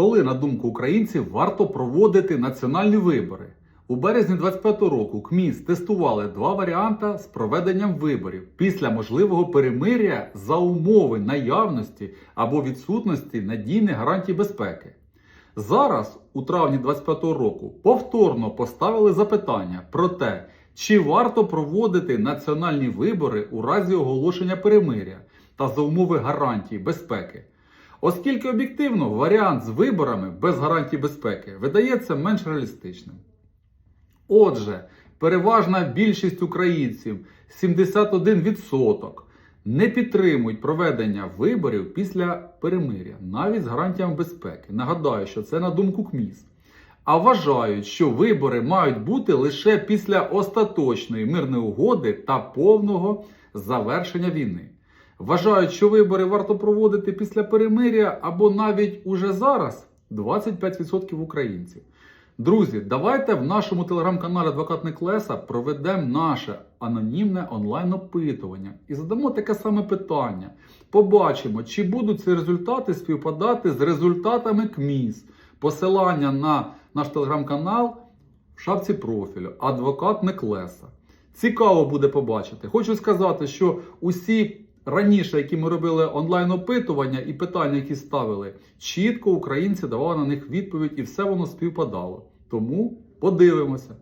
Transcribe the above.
Коли, на думку українців, варто проводити національні вибори? У березні 25 року КМІС тестували два варіанти з проведенням виборів після можливого перемиря за умови наявності або відсутності надійних гарантій безпеки. Зараз, у травні 25 року, повторно поставили запитання про те, чи варто проводити національні вибори у разі оголошення перемиря та за умови гарантій безпеки. Оскільки об'єктивно варіант з виборами без гарантій безпеки видається менш реалістичним. Отже, переважна більшість українців 71% не підтримують проведення виборів після перемиря, навіть з гарантіями безпеки. Нагадаю, що це на думку КМІС. А вважають, що вибори мають бути лише після остаточної мирної угоди та повного завершення війни. Вважають, що вибори варто проводити після перемиря або навіть уже зараз 25% українців. Друзі, давайте в нашому телеграм-каналі Адвокат Неклеса проведемо наше анонімне онлайн-опитування і задамо таке саме питання. Побачимо, чи будуть ці результати співпадати з результатами КМІС. Посилання на наш телеграм-канал в шапці профілю Адвокат Неклеса. Цікаво буде побачити. Хочу сказати, що усі раніше, які ми робили онлайн-опитування і питання, які ставили, чітко українці давали на них відповідь, і все воно співпадало. Тому подивимося.